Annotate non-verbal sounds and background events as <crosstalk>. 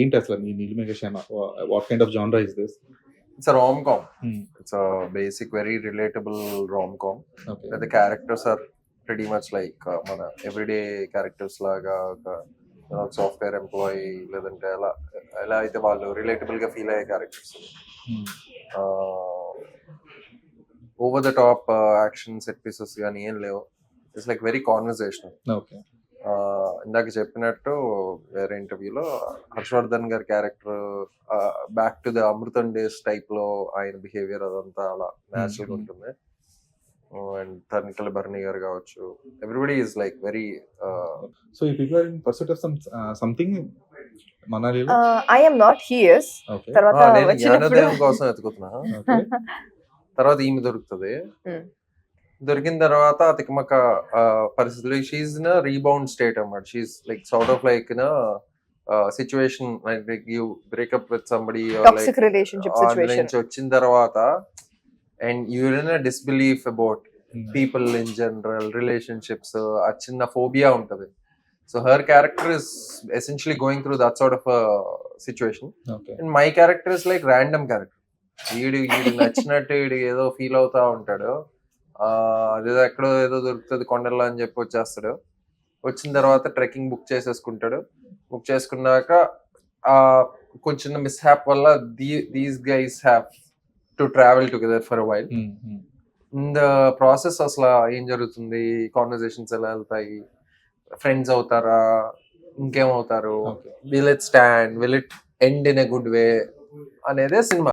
ఏంటి అసలు నీ Neelimegha what kind of జానరా is this it's it's a basic very relatable rom com okay the characters are pretty much like uh, మన everyday characters లాగా ఒక software employee లేదంటే ఎలా ఎలా అయితే వాళ్ళు రిలేటబుల్గా ఫీల్ అయ్యే characters. Over the top action set pieces కానీ ఏం లేవు. ఇట్స్ లైక్ వెరీ ఓకే ఇందాక చెప్పినట్టు వేరే ఇంటర్వ్యూలో హర్షవర్ధన్ గారి character back to the Amrutham days టైప్లో ఆయన బిహేవియర్ అదంతా అలా న్యాచురల్గా Mhm. ఉంటుంది. అండ్ తనికల భరణి గారు కావచ్చు. Everybody is like very so ఈ people are in pursuit of some something మనాలిలో I am not here's తర్వాత వచ్చినప్పుడు కోసం ఎత్తుకుతున్నా <laughs> తర్వాత ఈమె దొరుకుతుంది. Hmm. దొరికిన తర్వాత ఆ తికమక ఆ, పరిస్థితులు షీఈ్ ఇన్ రీబౌండ్ స్టేట్ అన్నమాట. She like sort of like in situation like you break up with somebody toxic relationship situation నుంచి వచ్చిన తర్వాత and you're in disbelief about people in general relationships ఆ చిన్న ఫోబియా ఉంటది. So her character is essentially going through that sort of situation okay and my character is like random character వీడు వీడు నచ్చినట్టు వీడు ఏదో ఫీల్ అవుతా ఉంటాడు. అదేదో ఎక్కడో ఏదో దొరుకుతుంది కొండల్లో అని చెప్పి వచ్చేస్తాడు. వచ్చిన తర్వాత ట్రెక్కింగ్ బుక్ చేసేసుకుంటాడు. బుక్ చేసుకున్నాక ఆ కొంచెం మిస్ హ్యాప్ వల్ల these guys have to travel together for while in the process అసలు ఏం జరుగుతుంది? కాన్వర్సేషన్స్ ఎలా వెళ్తాయి? ఫ్రెండ్స్ అవుతారా? ఇంకేమవుతారు? Will it stand will it end in a good way అనేదే సినిమా.